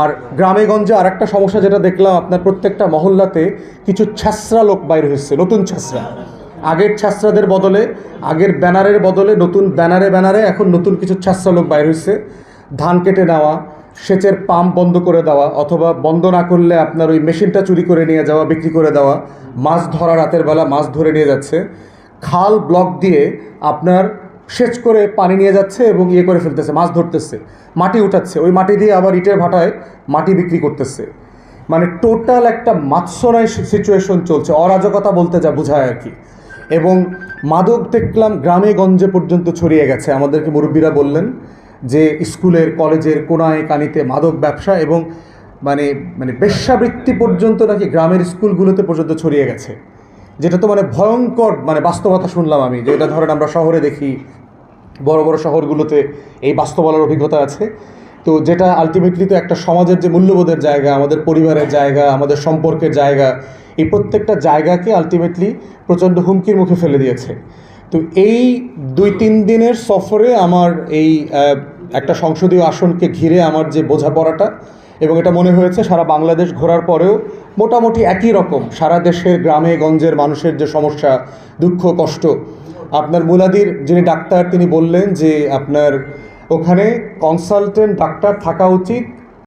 আর গ্রামে গঞ্জে আর একটা সমস্যা যেটা দেখলাম, আপনার প্রত্যেকটা মহল্লাতে কিছু ছ্যাসরা লোক বাইর হয়েছে, নতুন ছ্যাসরা আগের ছ্যাসরাদের বদলে, আগের ব্যানারের বদলে নতুন ব্যানারে ব্যানারে এখন নতুন কিছু ছ্যাসরা লোক বাইর হয়েছে। ধান কেটে নেওয়া, সেচের পাম্প বন্ধ করে দেওয়া, অথবা বন্ধ না করলে আপনার ওই মেশিনটা চুরি করে নিয়ে যাওয়া, বিক্রি করে দেওয়া, মাছ ধরা রাতের বেলা মাছ ধরে নিয়ে যাচ্ছে। খাল ব্লক দিয়ে আপনার সেচ করে পানি নিয়ে যাচ্ছে এবং ইয়ে করে ফেলতেছে, মাছ ধরতেছে, মাটি উঠাচ্ছে। ওই মাটি দিয়ে আবার ইটের ভাটায় মাটি বিক্রি করতেছে। মানে টোটাল একটা মাৎসরাই সিচুয়েশন চলছে, অরাজকতা বলতে যা বোঝায় আর কি। এবং মাদক দেখলাম গ্রামে গঞ্জে পর্যন্ত ছড়িয়ে গেছে। আমাদেরকে মুরব্বীরা বললেন যে স্কুলের, কলেজের কোনায় কানিতে মাদক ব্যবসা এবং মানে মানে বেশ্যাবৃত্তি পর্যন্ত নাকি গ্রামের স্কুলগুলোতে পর্যন্ত ছড়িয়ে গেছে। যেটা তো মানে ভয়ঙ্কর মানে বাস্তবতা শুনলাম আমি, যে এটা ধরেন আমরা শহরে দেখি, বড় বড় শহরগুলোতে এই বাস্তবতার অভিজ্ঞতা আছে। তো যেটা আলটিমেটলি তো একটা সমাজের যে মূল্যবোধের জায়গা, আমাদের পরিবারের জায়গা, আমাদের সম্পর্কের জায়গা, এই প্রত্যেকটা জায়গাকে আলটিমেটলি প্রচণ্ড হুমকির মুখে ফেলে দিয়েছে। তো এই দুই তিন দিনের সফরে আমার এই একটা সংসদীয় আসনকে ঘিরে আমার যে বোঝাপড়াটা এবং এটা মনে হয়েছে সারা বাংলাদেশ ঘোরার পরেও মোটামুটি একই রকম। সারা দেশের গ্রামে, গঞ্জের মানুষের যে সমস্যা, দুঃখ, কষ্ট। আপনার মুলাদির যিনি ডাক্তার, তিনি বললেন যে আপনার ওখানে কনসালটেন্ট ডাক্তার থাকা উচিত।